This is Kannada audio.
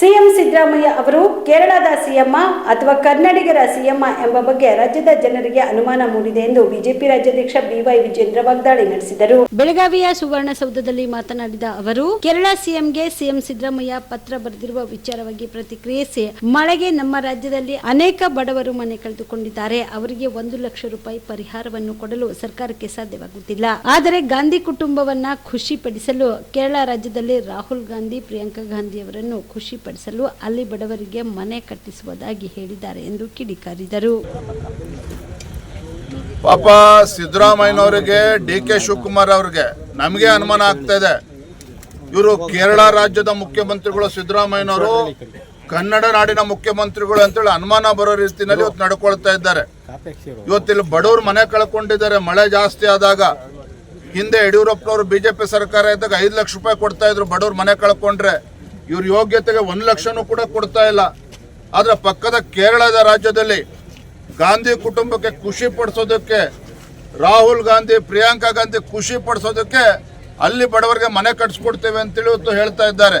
ಸಿಎಂ ಸಿದ್ದರಾಮಯ್ಯ ಅವರು ಕೇರಳದ ಸಿಎಂ ಅಥವಾ ಕನ್ನಡಿಗರ ಸಿಎಂ ಎಂಬ ಬಗ್ಗೆ ರಾಜ್ಯದ ಜನರಿಗೆ ಅನುಮಾನ ಮೂಡಿದೆ ಎಂದು ಬಿಜೆಪಿ ರಾಜ್ಯಾಧ್ಯಕ್ಷ ಬಿವೈ ವಿಜೇಂದ್ರ ವಾಗ್ದಾಳಿ ನಡೆಸಿದರು. ಬೆಳಗಾವಿಯ ಸುವರ್ಣಸೌಧದಲ್ಲಿ ಮಾತನಾಡಿದ ಅವರು, ಕೇರಳ ಸಿಎಂಗೆ ಸಿಎಂ ಸಿದ್ದರಾಮಯ್ಯ ಪತ್ರ ಬರೆದಿರುವ ವಿಚಾರವಾಗಿ ಪ್ರತಿಕ್ರಿಯಿಸಿ, ಮಳೆಗೆ ನಮ್ಮ ರಾಜ್ಯದಲ್ಲಿ ಅನೇಕ ಬಡವರು ಮನೆ ಕಳೆದುಕೊಂಡಿದ್ದಾರೆ, ಅವರಿಗೆ ಒಂದು ಲಕ್ಷ ರೂಪಾಯಿ ಪರಿಹಾರವನ್ನು ಕೊಡಲು ಸರ್ಕಾರಕ್ಕೆ ಸಾಧ್ಯವಾಗುತ್ತಿಲ್ಲ. ಆದರೆ ಗಾಂಧಿ ಕುಟುಂಬವನ್ನ ಖುಷಿಪಡಿಸಲು ಕೇರಳ ರಾಜ್ಯದಲ್ಲಿ ರಾಹುಲ್ ಗಾಂಧಿ, ಪ್ರಿಯಾಂಕಾ ಗಾಂಧಿ ಅವರನ್ನು ಖುಷಿಪಡಿಸಲು ಅಲ್ಲಿ ಬಡವರಿಗೆ ಮನೆ ಕಟ್ಟಿಸುವುದಾಗಿ ಹೇಳಿದ್ದಾರೆ ಎಂದು ಕಿಡಿಕಾರಿದರು. ಪಾಪ ಸಿದ್ದರಾಮಯ್ಯನವರಿಗೆ ಡಿ ಕೆ ಶಿವಕುಮಾರ್ ಅವ್ರಿಗೆ ನಮಗೆ ಅನುಮಾನ ಆಗ್ತಾ ಇದೆ. ಇವರು ಕೇರಳ ರಾಜ್ಯದ ಮುಖ್ಯಮಂತ್ರಿಗಳು ಸಿದ್ದರಾಮಯ್ಯನವರು, ಕನ್ನಡ ನಾಡಿನ ಮುಖ್ಯಮಂತ್ರಿಗಳು ಅಂತೇಳಿ ಅನುಮಾನ ಬರೋ ರೀತಿಯಲ್ಲಿ ಇವತ್ತು ನಡ್ಕೊಳ್ತಾ ಇದ್ದಾರೆ. ಇವತ್ತಿಲ್ಲಿ ಬಡವರು ಮನೆ ಕಳ್ಕೊಂಡಿದ್ದಾರೆ, ಮಳೆ ಜಾಸ್ತಿ ಆದಾಗ. ಹಿಂದೆ ಯಡಿಯೂರಪ್ಪನವರು ಬಿಜೆಪಿ ಸರ್ಕಾರ ಇದ್ದಾಗ ಐದು ಲಕ್ಷ ರೂಪಾಯಿ ಕೊಡ್ತಾ ಇದ್ರು, ಬಡವ್ರು ಮನೆ ಕಳ್ಕೊಂಡ್ರೆ. ಇವ್ರ ಯೋಗ್ಯತೆಗೆ ಒಂದು ಲಕ್ಷನೂ ಕೂಡ ಕೊಡ್ತಾ ಇಲ್ಲ. ಆದರೆ ಪಕ್ಕದ ಕೇರಳದ ರಾಜ್ಯದಲ್ಲಿ ಗಾಂಧಿ ಕುಟುಂಬಕ್ಕೆ ಖುಷಿ ಪಡಿಸೋದಕ್ಕೆ, ರಾಹುಲ್ ಗಾಂಧಿ, ಪ್ರಿಯಾಂಕಾ ಗಾಂಧಿ ಖುಷಿ ಪಡಿಸೋದಕ್ಕೆ ಅಲ್ಲಿ ಬಡವರಿಗೆ ಮನೆ ಕಟ್ಸ್ಕೊಡ್ತೇವೆ ಅಂತೇಳಿ ಇವತ್ತು ಹೇಳ್ತಾ ಇದ್ದಾರೆ.